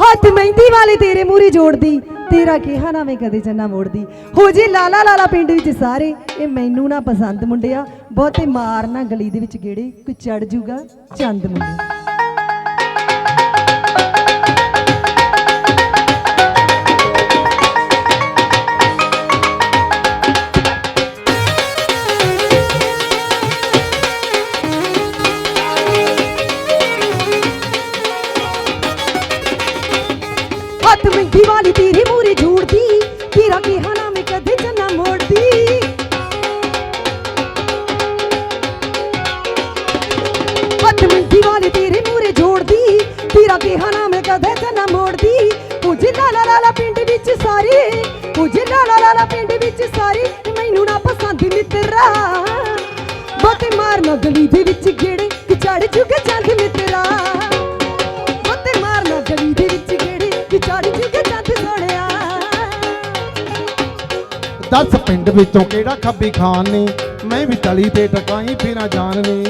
ਹੱਥ ਮਹਿੰਦੀ ਵਾਲੇ ਤੇਰੇ ਮੂਹਰੇ ਜੋੜਦੀ, ਤੇਰਾ ਕਿਹਾ ਨਾ ਮੈਂ ਕਦੇ ਜੰਨਾ ਮੋੜਦੀ। ਹੋ ਜੇ ਲਾਲਾ ਲਾਲਾ ਪਿੰਡ ਵਿੱਚ ਸਾਰੇ, ਇਹ ਮੈਨੂੰ ਨਾ ਪਸੰਦ ਮੁੰਡਿਆ, ਬਹੁਤੇ ਮਾਰ ਨਾ ਗਲੀ ਦੇ ਵਿੱਚ ਗੇੜੇ, ਕੋਈ ਚੜ ਜੂਗਾ, ਚੰਦ ਮੁੰਡੇ ਪੁੱਜੇ ਪਿੰਡ ਵਿੱਚ ਸਾਰੇ ਮੈਨੂੰ ਨਾ ਪਸੰਦ ਮਿੱਤਰਾ। ਬਹੁਤੇ ਮਾਰਨਾ ਗਲੀ ਦੇ ਵਿੱਚ ਗੇੜੇ ਕਿ ਚੜ ਜੂਗਾ ਚੰਦ ਮਿੱਤਰਾ। ਬਹੁਤੇ ਮਾਰਨਾ ਗਲੀ ਦੇ ਵਿੱਚ ਗੇੜੇ ਕਿ ਚੜ ਜੂਗਾ ਚੰਦ ਸੋਹਣਿਆ ਦੱਸ ਪਿੰਡ ਵਿੱਚੋਂ ਕਿਹੜਾ ਖੱਬੀ ਖਾਨ ਨੇ? ਮੈਂ ਵੀ ਤਲੀ ਤੇ ਟਕਾਈ ਫਿਰਾਂ ਜਾਨ ਨੇ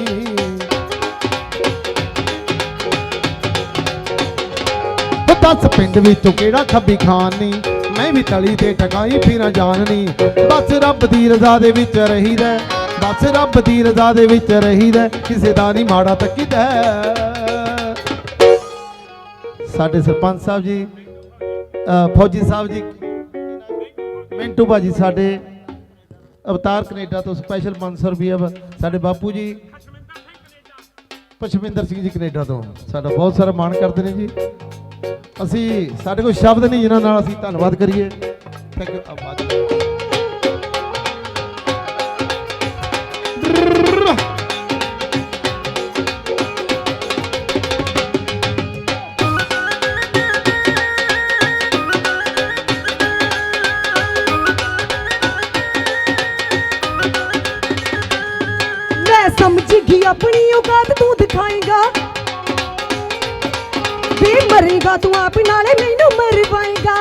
ਦੱਸ ਪਿੰਡ ਵਿੱਚੋਂ ਕਿਹੜਾ ਖੱਬੀ ਖਾਨ ਨੇ? ਮੈਂ ਵੀ ਤਲੀ ਤੇ ਟਕਾਈ, ਫਿਰਾਂ ਜਾਨ ਬਸ ਰੱਬ ਦੀ ਰਜ਼ਾ ਦੇ ਵਿੱਚ ਰਹੀਦਾ ਬਸ ਰੱਬ ਦੀ ਰਜ਼ਾ ਦੇ ਵਿੱਚ ਰਹੀਦਾ ਕਿਸੇ ਦਾ ਨਹੀਂ ਮਾੜਾ ਤੱਕੀਦਾ ਸਾਡੇ ਸਰਪੰਚ ਸਾਹਿਬ ਜੀ ਫੌਜੀ ਸਾਹਿਬ ਜੀ, ਮਿੰਟੂ ਭਾਜੀ ਸਾਡੇ ਅਵਤਾਰ ਕੈਨੇਡਾ ਤੋਂ ਸਪੈਸ਼ਲ 500 ਰੁਪਏ ਵਾ। ਸਾਡੇ ਬਾਪੂ ਜੀ ਪਸ਼ਮਿੰਦਰ ਸਿੰਘ ਜੀ ਕੈਨੇਡਾ ਤੋਂ। ਸਾਡਾ ਬਹੁਤ ਸਾਰਾ ਮਾਣ ਕਰਦੇ ਨੇ ਜੀ। ਅਸੀਂ ਸਾਡੇ ਕੋਲ ਸ਼ਬਦ ਨਹੀਂ, ਜਿਨ੍ਹਾਂ ਨਾਲ ਅਸੀਂ ਧੰਨਵਾਦ ਕਰੀਏ। ਥੈਂਕ ਯੂ ਆਬਾਦ ਮੈਂ ਸਮਝ ਗਈ ਆਪਣੀ ਔਕਾਤ ਤੂੰ ਦਿਖਾਏਗਾ। ਵੀ ਮਰੇਗਾ, ਤੂੰ ਆਪ ਨਾਲੇ ਮੈਨੂੰ ਮਰਵਾਏਗਾ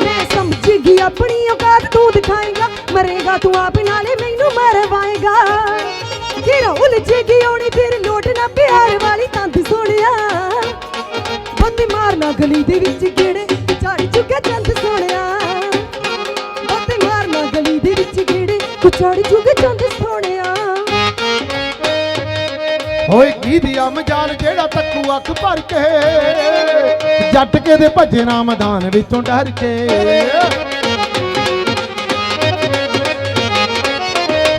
ਮੈਂ ਸਮਝ ਗਈ ਆਪਣੀ ਔਕਾਤ, ਤੂੰ ਦਿਖਾਏਗਾ। ਮਰੇਗਾ, ਤੂੰ ਆਪ ਨਾਲੇ ਮੈਨੂੰ ਮਰਵਾਏਗਾ ਫਿਰ ਉਲਝੇਗੀ ਆਉਣੀ ਫਿਰ ਲੋਟਨਾ ਪਿਆਰ ਵਾਲੀ ਤੰਦ ਸੋਹਣਿਆ ਬੰਦੇ ਮਾਰਨਾ ਗਲੀ ਦੇ ਵਿੱਚ ਗੇੜੇ ਚੜ ਚੁੱਕਿਆ ਚੰਦ ਓਏ ਕੀ ਜਿਹੜਾ ਤੱਕੂ ਅੱਖ ਭਰ ਕੇ। ਜੱਟ ਕੇ ਦੇ ਭੱਜੇ ਨਾ ਮੈਦਾਨ ਵਿੱਚੋਂ ਡਰ ਕੇ।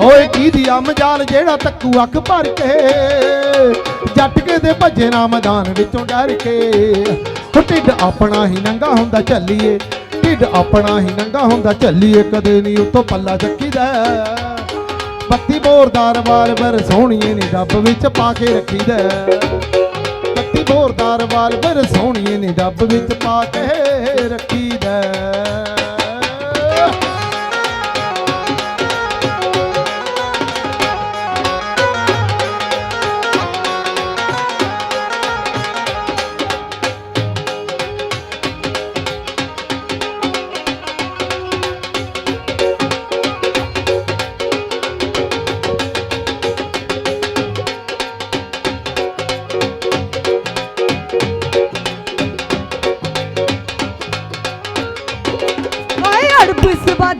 ਓਏ ਕੀ ਦੀ ਮਜਾਲ ਜਿਹੜਾ ਤੱਕੂ ਅੱਖ ਭਰ ਕੇ। ਜੱਟ ਕੇ ਦੇ ਭੱਜੇ ਨਾ ਮੈਦਾਨ ਵਿੱਚੋਂ ਡਰ ਕੇ। ਉਹ ਢਿੱਡ ਆਪਣਾ ਹੀ ਨੰਗਾ ਹੁੰਦਾ ਚੱਲੀਏ ਢਿੱਡ ਆਪਣਾ ਹੀ ਨੰਗਾ ਹੁੰਦਾ ਚੱਲੀਏ ਕਦੇ ਨਹੀਂ ਉਤੋਂ ਪੱਲਾ ਚੱਕੀਦਾ। ਬੱਤੀ ਬੋਰਦਾਰ ਵਾਲਵਰ ਸੋਹਣੀਏ ਨੇ ਡੱਬ ਵਿੱਚ ਪਾ ਕੇ ਰੱਖੀਦਾ। ਬੱਤੀ ਬੋਰਦਾਰ ਵਾਲਵਰ ਸੋਹਣੀਏ ਨੀ ਡੱਬ ਵਿੱਚ ਪਾ ਕੇ ਰੱਖੀਦਾ।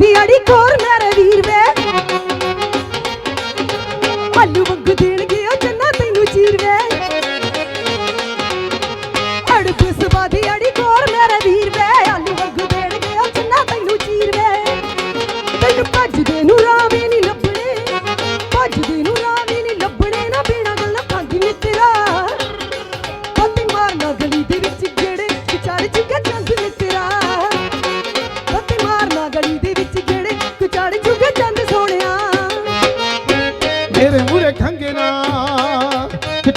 বিয়ারি করলে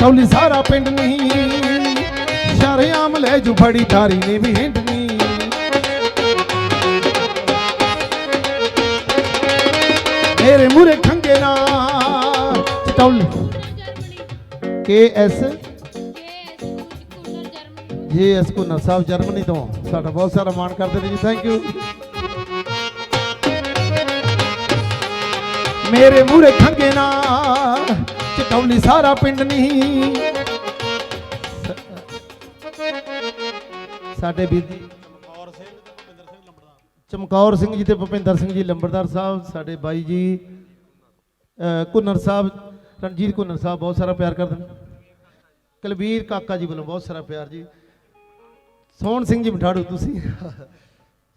ਚਟੌਲੀ ਸਾਰਾ ਪਿੰਡ ਨਹੀਂ ਸ਼ਰਿਆਮ ਲੈ ਜੂ ਫੜੀ ਧਾਰੀ ਨੇ ਵੀ ਹਿੰਡਨੀ ਮੇਰੇ ਮੂਰੇ ਖੰਗੇ ਨਾ। ਚਟੌਲੀ। K S. G S Kunwar Sahib Germany ਤੋਂ। ਸਾਡਾ ਬਹੁਤ ਸਾਰਾ ਮਾਣ ਕਰਦੇ ਨੇ ਜੀ ਥੈਂਕ ਯੂ ਮੇਰੇ ਮੂਰੇ ਖੰਗੇ ਨਾ। ਚਟੌਲੀ ਸਾਰਾ ਪਿੰਡ ਨਹੀਂ ਸਾਡੇ ਵੀਰ ਜੀ ਚਮਕੌਰ ਸਿੰਘ ਜੀ ਤੇ ਭੁਪਿੰਦਰ ਸਿੰਘ ਜੀ ਲੰਬੜਦਾਰ ਸਾਹਿਬ ਸਾਡੇ ਬਾਈ ਜੀ ਕੁੰਨਰ ਸਾਹਿਬ ਰਣਜੀਤ ਕੁੰਨਰ ਸਾਹਿਬ ਬਹੁਤ ਸਾਰਾ ਪਿਆਰ ਕਰਦੇ ਨੇ। ਕੁਲਬੀਰ ਕਾਕਾ ਜੀ ਵੱਲੋਂ ਬਹੁਤ ਸਾਰਾ ਪਿਆਰ ਜੀ। ਸੋਹਣ ਸਿੰਘ ਜੀ ਮਠਾੜੂ ਤੁਸੀਂ।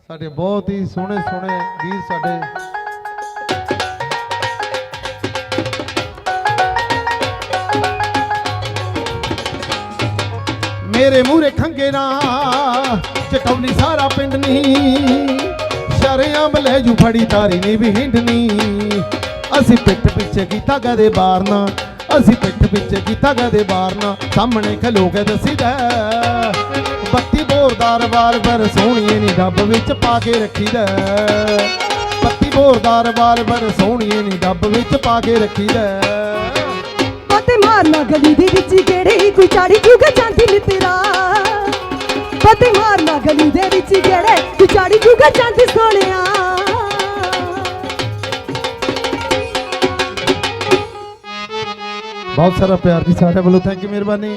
ਸਾਡੇ ਬਹੁਤ ਹੀ ਸੋਹਣੇ ਸੋਹਣੇ ਵੀਰ ਸਾਡੇ ਮੇਰੇ ਮੂਹਰੇ ਖੰਗੇ ਨਾ ਚਟੌਲੀ ਸਾਰਾ ਪਿੰਡ ਨਹੀਂ ਸ਼ਰਿਆਮ ਲੈ ਜੂ ਫੜੀ ਤਾਰੀ ਨਹੀਂ ਵੀ ਹਿੰਡਨੀ ਅਸੀਂ ਪਿੱਠ ਪਿੱਛੇ ਕੀਤਾ ਕਦੇ ਬਾਰਨਾ ਅਸੀਂ ਪਿੱਠ ਪਿੱਛੇ ਕੀਤਾ ਕਦੇ ਬਾਰਨਾ ਸਾਹਮਣੇ ਖਲੋ ਕੇ ਦਸੀਦਾ, ਬੱਤੀ ਬੋਰਦਾਰ ਵਾਰ ਵਾਰ ਸੋਹਣੀਏ ਨੀ ਡੱਬ ਵਿੱਚ ਪਾ ਕੇ ਰੱਖੀਦਾ। ਬੱਤੀ ਬੋਰਦਾਰ ਵਾਰ ਵਾਰ ਸੋਹਣੀਏ ਨੀ ਡੱਬ ਵਿੱਚ ਪਾ ਕੇ ਰੱਖੀਦਾ। ਪਤੇ ਮਾਰਨਾ ਗਲੀ ਦੇ ਵਿੱਚ ਕਿਹੜੇ ਕੋਈ ਚਾੜੀ ਜੂਗਾ ਚਾਂਦੀ ਨੀ ਤੇਰਾ। ਪਤੇ ਮਾਰਨਾ ਗਲੀ ਦੇ ਵਿੱਚ ਕਿਹੜੇ ਕੋਈ ਚਾੜੀ ਜੂਗਾ ਚਾਂਦੀ ਸੋਹਣਿਆ ਬਹੁਤ ਸਾਰਾ ਪਿਆਰ ਜੀ ਸਾਡੇ ਵੱਲੋਂ। ਥੈਂਕ ਯੂ ਮਿਹਰਬਾਨੀ।